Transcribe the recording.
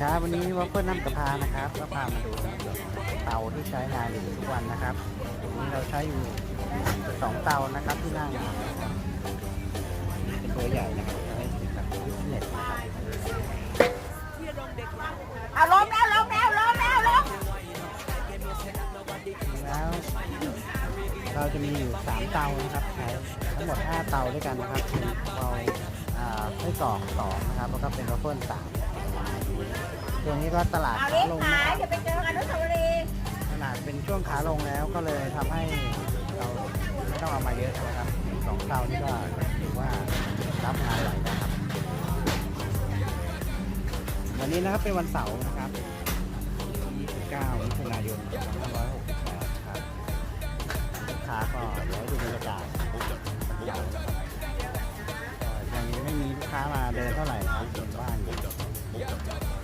ครับวันนี้วัฟเฟิลน้ำกระพานะครับก็พามาดูเตาที่ใช้งานอยู่ทุกวันนะครับวันนี้เราใช้อยู่สองเตานะครับที่หน้างเป็นตัวใหญ่นะครับใช้แบบฟิตเนสนะครับเอาล้มแล้วล้มแล้วล้มแล้วล้มแล้วเราจะมีอยู่สามเตานะครับใช้ทั้งหมดห้าเตาด้วยกันนะครับเราอ่าไส้กรอกสองนะครับแล้วก็เป็นวัฟเฟิลสาม ตัวนี้ก็ตลาดเอาขาเล็กลง ขานะยครับจะไปเจออนุสาวรีย์ขนาดเป็นช่วงขาลงแล้วก็เลยทำให้เราไม่ต้องเอามาเยอะนะครับสองเตานี่ก็ถือว่ารับงานไหวนะครับ วันนี้นะครับเป็นวันเสาร์นะครับ29มิถุนายน2568ครับลูกค้าก็เดี๋ยวดูบรรยากาศก็ยังไม่มีลูกค้ามาเดินเท่าไหร่นะครับเป็นว่างอยู่